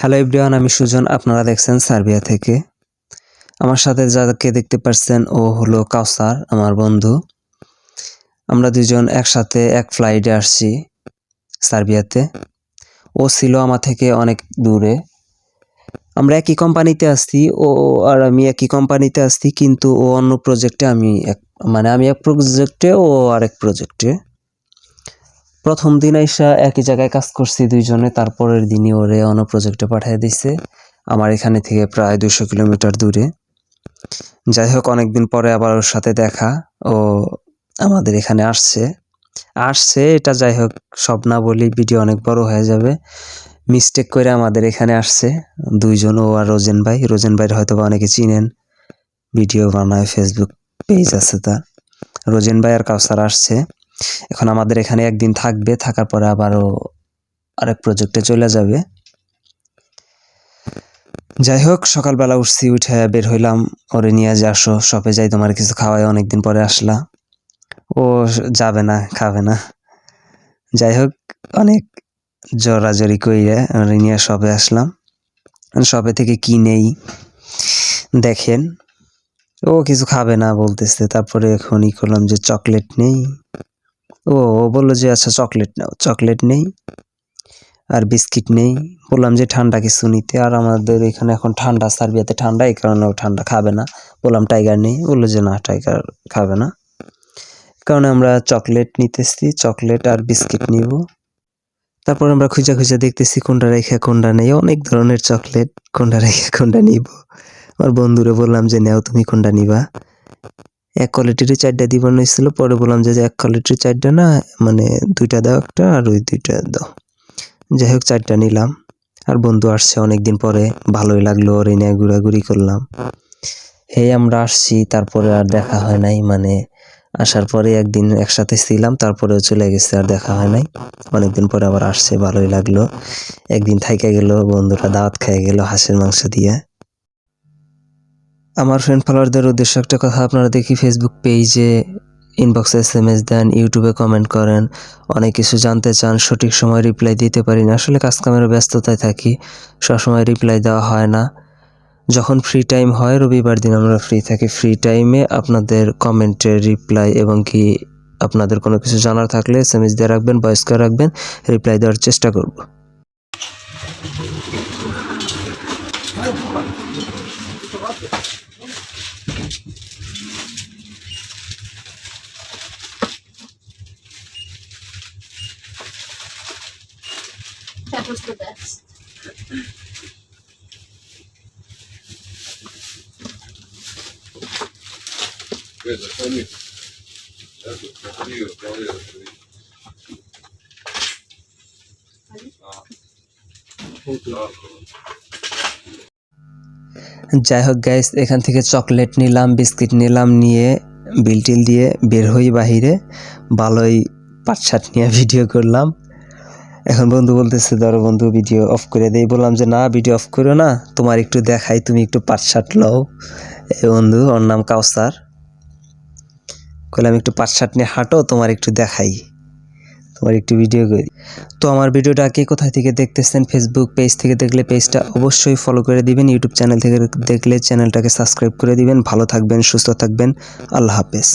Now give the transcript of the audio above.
Hello everyone আমি সুজন, আপনারা দেখছেন সার্বিয়া থেকে। আমার সাথে যাকে দেখতে পাচ্ছেন, ও হলো কাউসার, আমার বন্ধু। আমরা দুজন একসাথে এক ফ্লাইটে আসছি সার্বিয়াতে। ও ছিল আমার থেকে অনেক দূরে। আমরা একই কোম্পানিতে আসছি, ও আর আমি একই কোম্পানিতে আসছি, কিন্তু ও অন্য প্রজেক্টে আমি এক মানে আমি এক প্রজেক্টে ও আরেক প্রজেক্টে প্রথম দিন আইসা একই জায়গায় কাজ করছি দুইজনে, তারপরের দিনই ওরে অন্য প্রজেক্টে পাঠিয়ে দিছে, আমার এখানে থেকে প্রায় দুশো কিলোমিটার দূরে। যাই হোক, অনেকদিন পরে আবার ওর সাথে দেখা, ও আমাদের এখানে আসছে। আসছে, এটা যাই হোক, সব না বলি ভিডিও অনেক বড় হয়ে যাবে। মিস্টেক করে আমাদের এখানে আসছে। দুইজন ও আর রোজেন ভাই। রোজেন ভাইয়ের হয়তো বা অনেকে চিনেন। ভিডিও বানায় ফেসবুক পেজ আছে তার। রোজেন ভাই আর কাউসার আসছে। এখন আমাদের এখানে একদিন থাকবে। থাকার পরে আবারও আরেক প্রজেক্টে চলে যাবে। যাই হোক, সকালবেলা উঠছি, উঠে বের হইলাম। ওরে নিয়ে যে আসো। শপে যাই, তোমার কিছু খাওয়াই। অনেকদিন পরে আসলা ও যাবে না, খাবে না। যাই হোক, অনেক জোরাজোরি কইরে ওরে নিয়ে শপে আসলাম। শপে থেকে কি নেই দেখেন। ও কিছু খাবে না বলতেছে, তারপরে এখন ই করলাম যে চকলেট নেই। ও ও বলল যে আচ্ছা চকলেট নাও, চকলেট নেই আর বিস্কিট নেই। বললাম যে ঠান্ডা কিছু নিতে, আর আমাদের এখানে এখন ঠান্ডা, সার্বিয়াতে ঠান্ডা, এই কারণে ও ঠান্ডা খাবে না। বললাম টাইগার নেই, বলল যে না, টাইগার খাবে না। কারণে আমরা চকলেট নিতেছি, চকলেট আর বিস্কিট নিব। তারপর আমরা খুঁজা খুঁজে দেখতেছি কোনটা রেখে, কোনটা নেই। অনেক ধরনের চকলেট, কোনটা রেখে, কোনটা নিব। আমার বন্ধুরে বললাম যে, নেও, তুমি কোনটা নিবা? এক কোয়ালিটির চারটা দিবার হয়েছিল। পরে বললাম যে এক কোয়ালিটির চারটা না মানে দুইটা দাও একটা আর ওই দুইটা দাও। যাই হোক, চারটা নিলাম। আর বন্ধু আসছে অনেকদিন পরে। ভালোই লাগল ওর নিয়ে ঘোরাঘুরি করলাম। এই আমরা আসছি, তারপরে আর দেখা হয় নাই মানে আসার পরে একদিন একসাথে ছিলাম, তারপরেও চলে গেছে, আর দেখা হয় নাই। অনেকদিন পরে আবার আসছে, ভালোই লাগল। একদিন থাইকে গেল, বন্ধুরা দাওয়াত খেয়ে গেল হাঁসের মাংস দিয়ে। আমার ফ্রেন্ড ফলোয়ারদের উদ্দেশ্য একটা কথা আপনারা দেখি ফেসবুক পেজে ইনবক্সে এস এম এস দেন ইউটিউবে কমেন্ট করেন, অনেক কিছু জানতে চান, সঠিক সময় রিপ্লাই দিতে পারি না। আসলে কাজকামের ব্যস্ততায় থাকি, সবসময় রিপ্লাই দেওয়া হয় না। যখন ফ্রি টাইম হয় রবিবার দিন আমরা ফ্রি থাকি ফ্রি টাইমে আপনাদের কমেন্টের রিপ্লাই এবং কি আপনাদের কোনো কিছু জানার থাকলে এস এম এস দিয়ে রাখবেন ভয়েস করে রাখবেন রিপ্লাই দেওয়ার চেষ্টা করব That was the best. যাই হোক গাইস এখান থেকে চকলেট নিলাম বিস্কিট নিলাম, নিয়ে বিলটিল দিয়ে বের হই বাহিরে। ভালোই পাটসাট নিয়ে ভিডিও করলাম। এখন বন্ধু বলতেছে, ধরো বন্ধু ভিডিও অফ করে দেই। বললাম যে, না ভিডিও অফ করো না। তোমার একটু দেখাই, তুমি একটু পাটসাট লও। এই বন্ধু, ওর নাম কাউসার কইলাম একটু পাঁচ পাটসাট নিয়ে হাঁটো, তোমার একটু দেখাই, তোমার একটু ভিডিও করি। তো আমার ভিডিওটা কে কোথায় থেকে দেখতেছেন? ফেসবুক পেজ থেকে দেখলে পেজটা অবশ্যই ফলো করে দিবেন ইউটিউব চ্যানেল থেকে দেখলে চ্যানেলটাকে সাবস্ক্রাইব করে দিবেন। ভালো থাকবেন, সুস্থ থাকবেন। আল্লাহ হাফেজ।